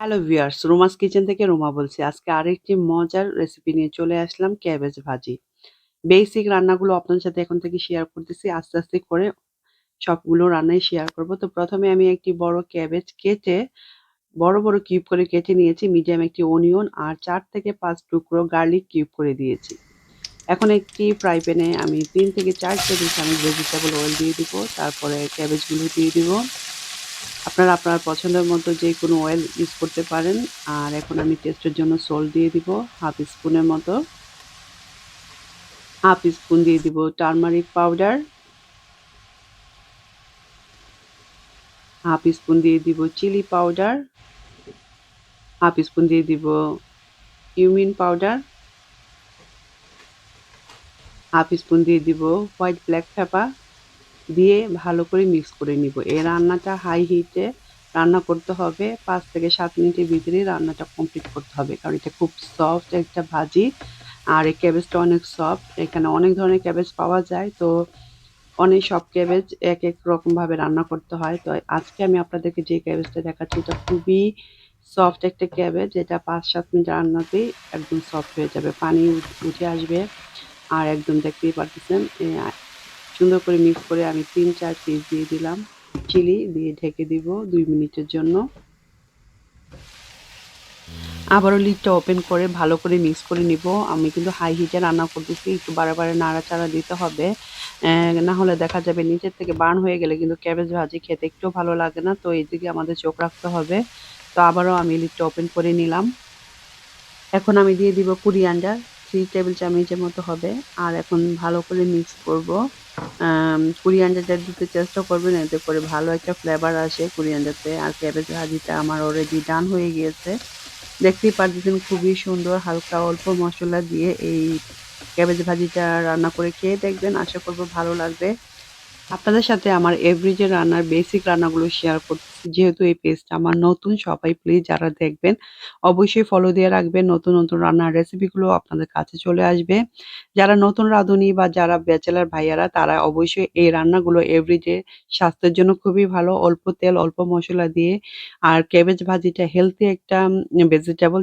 Hello viewers, Roma's kitchen থেকে রোমা বলছি। আজকে আরেকটি মজার রেসিপি নিয়ে চলে আসলাম ক্যাবেজ ভাজি। বেসিক রান্নাগুলো আপনাদের সাথে এখন থেকে শেয়ার করতেছি। আস্তে, আস্তে করে সবগুলো রান্নাই শেয়ার করব। তো প্রথমে আমি একটি বড় ক্যাবেজ কেটে বড়, বড় কিউব করে কেটে নিয়েছি। মিডিয়াম একটি অনিয়ন আর চার থেকে পাঁচ টুকরো গার্লিক কিউব করে দিয়েছি। এখন একটি ফ্রাই প্যানে আমি তিন থেকে ৪ টেবিল চামচ ভেজিটেবল অয়েল দিয়ে দিব। তারপরে ক্যাবেজগুলো দিয়ে দিব। আপনারা আপনার পছন্দের মতো যে কোনো অয়েল ইউজ করতে পারেন। আর এখন আমি টেস্টের জন্য সল্ট দিয়ে দিব হাফ স্পুনের মতো। হাফ স্পুন দিয়ে দিব টারমারিক পাউডার। হাফ স্পুন দিয়ে দিব চিলি পাউডার। হাফ স্পুন দিয়ে দিব কিউমিন পাউডার। হাফ স্পুন দিয়ে দিব হোয়াইট ব্ল্যাক পেপার দিয়ে ভালো করে মিক্স করে নিব। এই রান্নাটা হাই হিটে রান্না করতে হবে পাঁচ থেকে সাত মিনিটের ভিতরেই রান্নাটা কমপ্লিট করতে হবে। কারণ এটা খুব সফট একটা ভাজি। আর এই ক্যাবেজটা অনেক সফট। এখানে অনেক ধরনের ক্যাবেজ পাওয়া যায়। তো অনেক সব ক্যাবেজ এক এক রকমভাবে রান্না করতে হয়। তো আজকে আমি আপনাদেরকে যে ক্যাবেজটা দেখাচ্ছি, এটা খুবই সফট একটা ক্যাবেজ। এটা ৫-৭ মিনিট রান্নাতেই একদম সফট হয়ে যাবে। পানি উঠে আসবে। আর একদম দেখতেই পারতেছেন সুন্দর করে মিক্স করে আমি ৩-৪ পিস দিয়ে দিলাম চিলি দিয়ে ঢেকে দিব দুই মিনিটের জন্য। আবারও লিডটা ওপেন করে ভালো করে মিক্স করে নিব। আমি কিন্তু হাই হিটে রান্না করতেছি। একটু বারে, নাড়াচাড়া দিতে হবে। না হলে দেখা যাবে নিচের থেকে বার্ন হয়ে গেলে কিন্তু ক্যাবেজ ভাজি খেতে একটুও ভালো লাগে না। তো এদিকে আমাদের চোখ রাখতে হবে। তো আবারও আমি লিডটা ওপেন করে নিলাম। এখন আমি দিয়ে দিব কুরিয়ান্ডার 3 টেবিল চামচের মতো হবে। আর এখন ভালো করে মিক্স করব। কুরিয়ানটা দিতে চেষ্টা করবেন, এতে করে ভালো একটা ফ্লেভার আসে কুরিয়ানটাতে আর ক্যাবেজ ভাজিটা আমার অলরেডি ডান হয়ে গিয়েছে। দেখতেই পারতেছেন খুবই সুন্দর, হালকা অল্প মশলা দিয়ে এই ক্যাবেজ ভাজিটা রান্না করে খেয়ে দেখবেন। আশা করব ভালো লাগবে। আপনাদের সাথে আমার এভরিডে রান্নার বেসিক রান্নাগুলো শেয়ার করতেছি। যেহেতু এই পেজটা আমার নতুন সবাই প্লিজ যারা দেখবেন অবশ্যই ফলো দিয়ে রাখবেন। নতুন, নতুন রান্নার রেসিপিগুলো আপনাদের কাছে চলে আসবে। যারা নতুন রাঁধুনি বা যারা ব্যাচেলার ভাইয়ারা তারা অবশ্যই এই রান্নাগুলো এভরিডে স্বাস্থ্যের জন্য খুবই ভালো। অল্প তেল, অল্প মসলা দিয়ে আর ক্যাবেজ ভাজিটা হেলথি একটা ভেজিটেবল